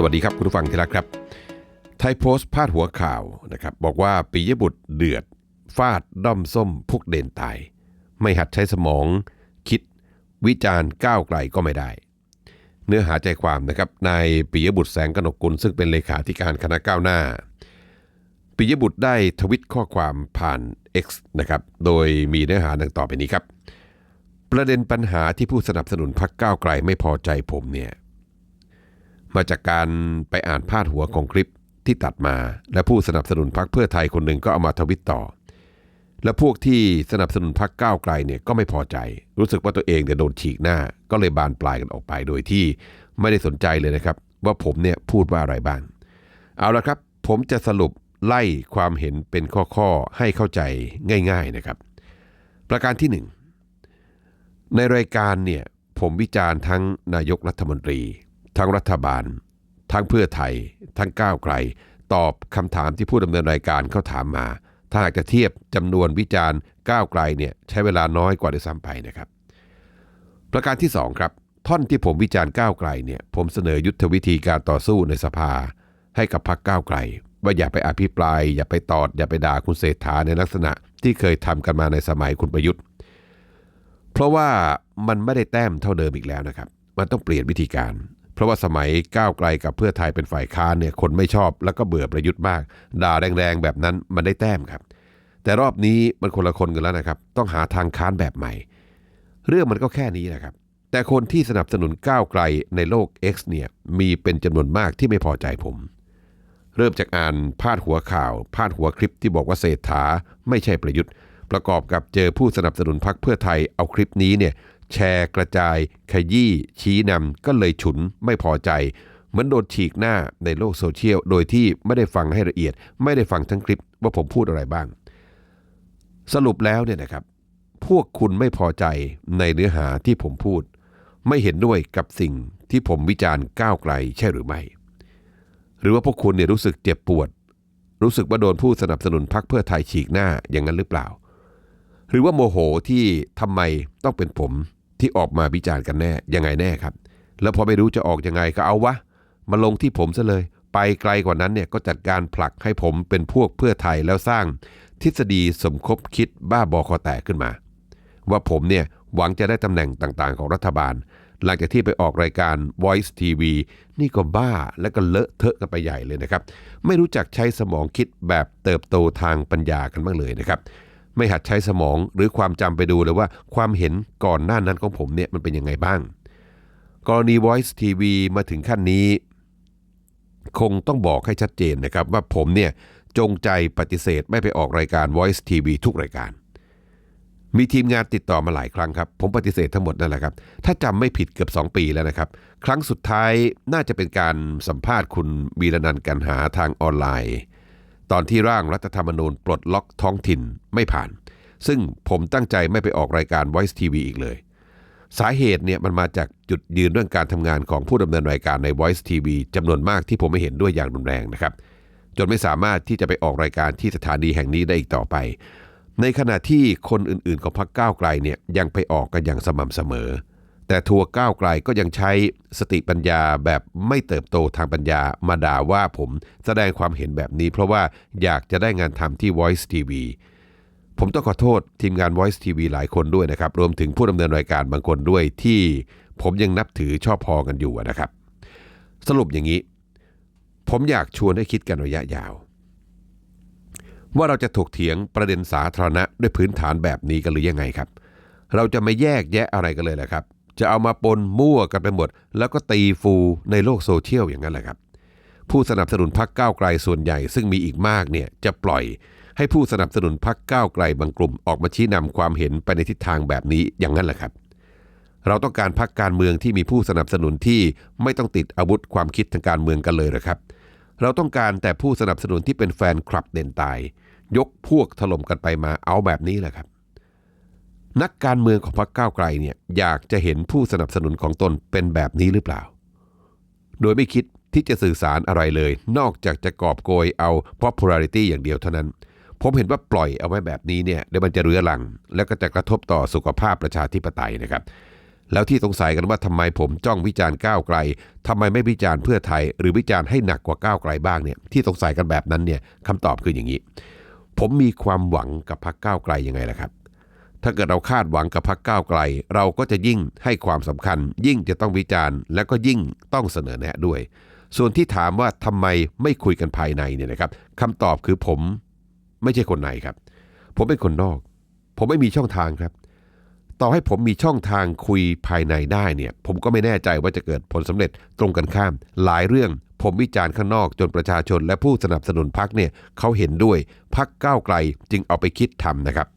สวัสดีครับคุณผู้ฟังที่รักครับ ไทยโพสต์พาดหัวข่าวนะครับบอกว่าปิยบุตรเดือด ฟาดด้อมส้มพุกเด่นตาย ไม่หัดใช้สมอง คิด วิจารณ์ก้าวไกลก็ไม่ได้ เนื้อหาใจความนะครับนายปิยบุตรแสงกนกกุลซึ่งเป็นเลขาธิการคณะก้าวหน้าปิยบุตรได้ทวิตข้อความผ่าน X นะครับ โดยมีเนื้อหาดังต่อไปนี้ครับ ประเด็นปัญหาที่ผู้สนับสนุนพรรคก้าวไกลไม่พอใจผมเนี่ย มาจากการไปอ่านพาดหัวของคลิปที่ตัดมา และผู้สนับสนุนพรรคเพื่อไทยคนหนึ่งก็เอามาทวิตต่อ และพวกที่สนับสนุนพรรคก้าวไกลเนี่ยก็ไม่พอใจ รู้สึกว่าตัวเองเนี่ยโดนฉีกหน้า ก็เลยบานปลายกันออกไปโดยที่ไม่ได้สนใจเลยนะครับ ว่าผมเนี่ยพูดว่าอะไรบ้าง เอาละครับ ผมจะสรุปไล่ความเห็นเป็นข้อๆให้เข้าใจง่าย ๆนะครับ ประการที่หนึ่งในรายการเนี่ยผมวิจารณ์ทั้งนายกรัฐมนตรี ทั้งรัฐบาล ทั้งเพื่อไทย ทั้งก้าวไกล ตอบคำถามที่ผู้ดำเนินรายการเขาถามมา ถ้าหากจะเทียบจำนวนวิจารณ์ก้าวไกลเนี่ยใช้เวลาน้อยกว่าด้วยซ้ำไปนะครับ ประการที่สองครับท่อนที่ผมวิจารณ์ก้าวไกลเนี่ยผมเสนอยุทธวิธีการต่อสู้ในสภา ให้กับพรรคก้าวไกล ว่าอย่าไปอภิปราย อย่าไปตอด อย่าไปด่าคุณเศรษฐาในลักษณะที่เคยทำกันมาในสมัยคุณประยุทธ์ เพราะว่ามันไม่ได้แต้มเท่าเดิมอีกแล้วนะครับ มันต้องเปลี่ยนวิธีการ เพราะว่าสมัยก้าวไกลกับเพื่อไทยเป็นฝ่ายค้านเนี่ยคนไม่ชอบแล้วก็เบื่อประยุทธ์มาก ด่าแรงๆแบบนั้นมันได้แต้มครับ แต่รอบนี้มันคนละคนกันแล้วนะครับ ต้องหาทางค้านแบบใหม่ เรื่องมันก็แค่นี้นะครับ แต่คนที่สนับสนุนก้าวไกลในโลก X เนี่ยมีเป็นจำนวนมากที่ไม่พอใจผม เริ่มจากอ่านพาดหัวข่าวพาดหัวคลิปที่บอกว่าเศรษฐาไม่ใช่ประยุทธ์ ประกอบกับเจอผู้สนับสนุนพรรคเพื่อไทยเอาคลิปนี้เนี่ย แชร์กระจาย ขยี้ชี้นำก็เลยฉุนไม่พอใจ เหมือนโดนฉีกหน้าในโลกโซเชียล โดยที่ไม่ได้ฟังให้ละเอียด ไม่ได้ฟังทั้งคลิปว่าผมพูดอะไรบ้าง สรุปแล้วเนี่ยนะครับ พวกคุณไม่พอใจในเนื้อหาที่ผมพูด ไม่เห็นด้วยกับสิ่งที่ผมวิจารณ์ก้าวไกลใช่หรือไม่ หรือว่าพวกคุณเนี่ยรู้สึกเจ็บปวด รู้สึกว่าโดนผู้สนับสนุนพรรคเพื่อไทยฉีกหน้าอย่างนั้นหรือเปล่า หรือว่าโมโหที่ทำไมต้องเป็นผม ที่ออกมาวิจารณ์กันแน่ยังไงแน่ครับ แล้วพอไม่รู้จะออกยังไงก็เอาวะมาลงที่ผมซะเลย ไปไกลกว่านั้นเนี่ยก็จัดการผลักให้ผมเป็นพวกเพื่อไทยแล้วสร้าง ทฤษฎีสมคบคิดบ้าบอคอแตกขึ้นมา ว่าผมเนี่ยหวังจะได้ตำแหน่งต่างๆ ของรัฐบาล หลังจากที่ไปออกรายการ Voice TV นี่ก็บ้าและก็เลอะเทอะกันไปใหญ่เลยนะครับ ไม่รู้จักใช้สมองคิดแบบเติบโตทางปัญญากันบ้างเลยนะครับ ไม่หัดใช้สมองหรือความจำไปดูเลยว่าความเห็นก่อนหน้านั้นของผมเนี่ยมันเป็นยังไงบ้าง กรณี Voice TV มาถึงขั้นนี้ คงต้องบอกให้ชัดเจนนะครับ ว่าผมเนี่ยจงใจปฏิเสธไม่ไปออกรายการ Voice TV ทุกรายการ มีทีมงานติดต่อมาหลายครั้งครับ ผมปฏิเสธทั้งหมดนั่นแหละครับ ถ้าจำไม่ผิดเกือบ 2 ปีแล้วนะครับ ครั้งสุดท้ายน่าจะเป็นการสัมภาษณ์คุณวีรนันท์กันหาทางออนไลน์ ตอนที่ร่างรัฐธรรมนูญปลดล็อกท้องถิ่นไม่ผ่าน ซึ่งผมตั้งใจไม่ไปออกรายการ Voice TV อีกเลย สาเหตุเนี่ยมันมาจากจุดยืนเรื่องการทำงานของผู้ดำเนินรายการใน Voice TV จำนวนมากที่ผมไม่เห็นด้วยอย่างรุนแรงนะครับ จนไม่สามารถที่จะไปออกรายการที่สถานีแห่งนี้ได้อีกต่อไป ในขณะที่คนอื่นๆ ของพรรคก้าวไกลเนี่ยยังไปออกกันอย่างสม่ำเสมอ แต่ทัวร์ก้าวไกลก็ยังใช้สติปัญญาแบบไม่เติบโตทางปัญญามาด่าว่าผมแสดงความเห็นแบบนี้ เพราะว่าอยากจะได้งานทำที่ Voice TV ผมต้องขอโทษทีมงาน Voice TV หลายคนด้วยนะครับ รวมถึงผู้ดำเนินรายการบางคนด้วยที่ผมยังนับถือชอบพอกันอยู่นะครับ สรุปอย่างนี้ ผมอยากชวนให้คิดกันระยะยาว ว่าเราจะถกเถียงประเด็นสาธารณะด้วยพื้นฐานแบบนี้กันหรือยังไงครับ เราจะไม่แยกแยะอะไรกันเลยแหละครับ จะเอามาปนมั่วกันไปหมด แล้วก็ตีฟูในโลกโซเชียลอย่างนั้นแหละครับ ผู้สนับสนุนพรรคก้าวไกลส่วนใหญ่ซึ่งมีอีกมากเนี่ยจะปล่อยให้ผู้สนับสนุนพรรคก้าวไกลบางกลุ่มออกมาชี้นำความเห็นไปในทิศทางแบบนี้อย่างนั้นแหละครับ เราต้องการพรรคการเมืองที่มีผู้สนับสนุนที่ไม่ต้องติดอาวุธความคิดทางการเมืองกันเลยนะครับ เราต้องการแต่ผู้สนับสนุนที่เป็นแฟนคลับเด่นตาย ยกพวกถล่มกันไปมาเอาแบบนี้แหละครับ นักการเมืองของพรรคก้าวไกลเนี่ยอยากจะเห็นผู้สนับสนุนของตนเป็นแบบนี้หรือเปล่า โดยไม่คิดที่จะสื่อสารอะไรเลย นอกจากจะกอบโกยเอา popularity อย่างเดียวเท่านั้น ผมเห็นว่าปล่อยเอาไว้แบบนี้เนี่ยเดี๋ยวมันจะเรื้อรัง แล้วก็จะกระทบต่อสุขภาพประชาธิปไตยนะครับ แล้วที่สงสัยกันว่าทำไมผมจ้องวิจารณ์ก้าวไกลทำไมไม่วิจารณ์เพื่อไทย หรือวิจารณ์ให้หนักกว่าก้าวไกลบ้างเนี่ยที่สงสัยกันแบบนั้นเนี่ยคำตอบคืออย่างนี้ ผมมีความหวังกับพรรคก้าวไกลยังไงล่ะครับ ถ้าเกิดเราคาดหวังกับพรรคก้าวไกล เราก็จะยิ่งให้ความสำคัญ ยิ่งจะต้องวิจารณ์ และก็ยิ่งต้องเสนอแนะด้วย ส่วนที่ถามว่าทำไมไม่คุยกันภายในเนี่ยนะครับคำตอบคือผมไม่ใช่คนในครับ ผมเป็นคนนอก ผมไม่มีช่องทางครับ ต่อให้ผมมีช่องทางคุยภายในได้เนี่ย ผมก็ไม่แน่ใจว่าจะเกิดผลสำเร็จตรงกันข้าม หลายเรื่องผมวิจารณ์ข้างนอกจนประชาชนและผู้สนับสนุนพักเนี่ยเขาเห็นด้วยพักก้าวไกลจึงเอาไปคิดทำนะครับ